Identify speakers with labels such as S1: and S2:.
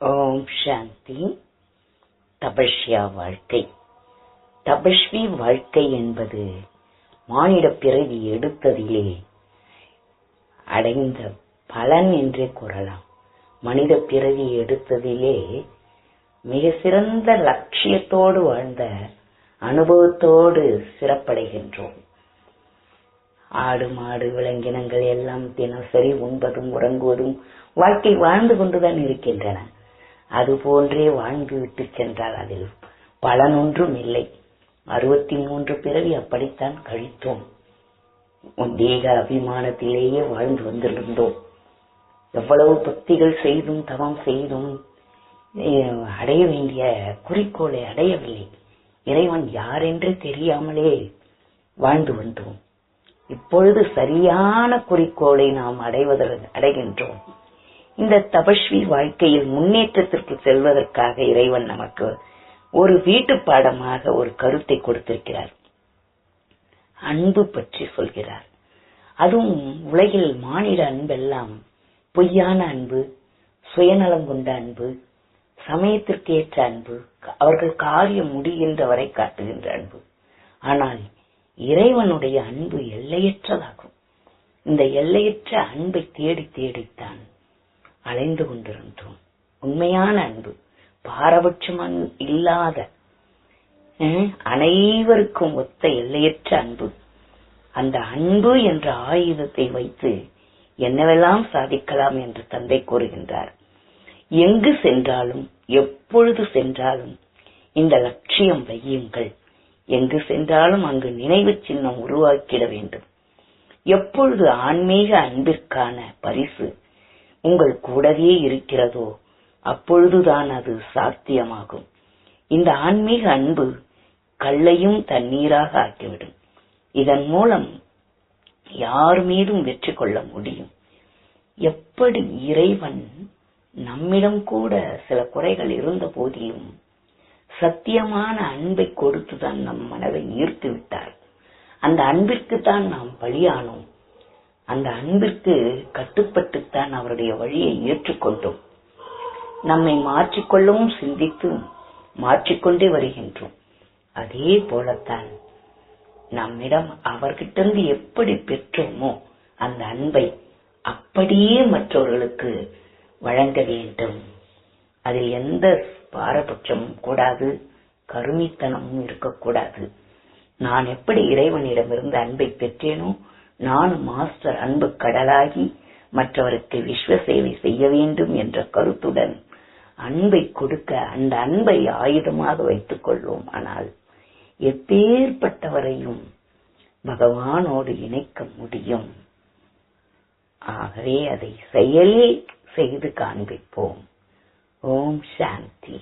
S1: ஓம் சாந்தி. தபஷ்யா வாழ்க்கை. தபஸ்வி வாழ்க்கை என்பது மானிட பிறவி எடுத்ததிலே அடைந்த பலன் என்றே கூறலாம். மனித பிறவி எடுத்ததிலே மிக சிறந்த லட்சியத்தோடு வாழ்ந்த அனுபவத்தோடு சிறப்படைகின்றோம். ஆடு மாடு விலங்கினங்கள் எல்லாம் தினசரி உண்பதும் உறங்குவதும் வாழ்க்கை வாழ்ந்து கொண்டுதான் இருக்கின்றன. அது போன்றே வாழ்ந்து விட்டு சென்றால் அதில் பலனொன்றும் இல்லை. அறுபத்தி மூன்று பிறவி அப்படித்தான் கழித்தோம். தேக அபிமானத்திலேயே வாழ்ந்து வந்திருந்தோம். எவ்வளவு பக்திகள் செய்தும் தவம் செய்தும் அடைய வேண்டிய குறிக்கோளை அடையவில்லை. இறைவன் யாரென்று தெரியாமலே வாழ்ந்து வந்தோம். இப்பொழுது சரியான குறிக்கோளை நாம் அடைவதற்கு அடைகின்றோம். இந்த தபஸ்வி வாழ்க்கையில் முன்னேற்றத்திற்கு செல்வதற்காக இறைவன் நமக்கு ஒரு வீட்டு பாடமாக ஒரு கருத்தை கொடுத்திருக்கிறார். அன்பு பற்றி சொல்கிறார். அதுவும் உலகில் மானிட அன்பெல்லாம் பொய்யான அன்பு சுயநலம் கொண்ட அன்பு சமயத்திற்கு ஏற்ற அன்பு அவர்கள் காரியம் முடிகின்ற வரை காட்டுகின்ற அன்பு. ஆனால் இறைவனுடைய அன்பு எல்லையற்றதாகும். இந்த எல்லையற்ற அன்பை தேடி தேடித்தான் அலைந்து கொண்டிருந்தோம். உண்மையான அன்பு பாரபட்சம் இல்லாத அனைவருக்கும் ஒத்த எல்லையற்ற அன்பு. அந்த அன்பு என்ற ஆயுதத்தை வைத்து என்னவெல்லாம் சாதிக்கலாம் என்று தந்தை கூறுகின்றார். எங்கு சென்றாலும் எப்பொழுது சென்றாலும் இந்த லட்சியம் வையுங்கள். எங்கு சென்றாலும் அங்கு நினைவு சின்னம் உருவாக்கிட வேண்டும். எப்பொழுது ஆன்மீக அன்பிற்கான பரிசு உங்கள் கூடவே இருக்கிறதோ அப்பொழுதுதான் அது சாத்தியமாகும். இந்த ஆன்மீக அன்பு கல்லையும் தண்ணீராக ஆக்கிவிடும். இதன் மூலம் யார் மீதும் வெற்றி கொள்ள முடியும். எப்படி இறைவன் நம்மிடம் கூட சில குறைகள் இருந்த போதிலும் சத்தியமான அன்பை கொடுத்துதான் நம் மனதை ஈர்த்து விட்டார் அந்த அன்பிற்கு தான் நாம் பலியானோம். அந்த அன்பிற்கு கட்டுப்பட்டுத்தான் அவருடைய வழியை ஏற்றுக்கொண்டோம். நம்மை மாற்றிக்கொள்ளவும் சிந்தித்தும் மாற்றிக்கொண்டே வருகின்றோம். அதே போலத்தான் நம்மிடம் அவர்கிட்டிருந்து எப்படி பெற்றோமோ அந்த அன்பை அப்படியே மற்றவர்களுக்கு வழங்க வேண்டும். அதில் எந்த பாரபட்சமும் கூடாது கருமித்தனமும் இருக்கக்கூடாது. நான் எப்படி இறைவனிடமிருந்து அன்பை பெற்றேனோ நானும் மாஸ்டர் அன்பு கடலாகி மற்றவருக்கு விஸ்வ சேவை செய்ய வேண்டும் என்ற கருத்துடன் அன்பை கொடுக்க அந்த அன்பை ஆயுதமாக வைத்துக் கொள்வோம். ஆனால் எப்பேற்பட்டவரையும் பகவானோடு இணைக்க முடியும். ஆகவே அதை செயலில் செய்து காண்பிப்போம். ஓம் சாந்தி.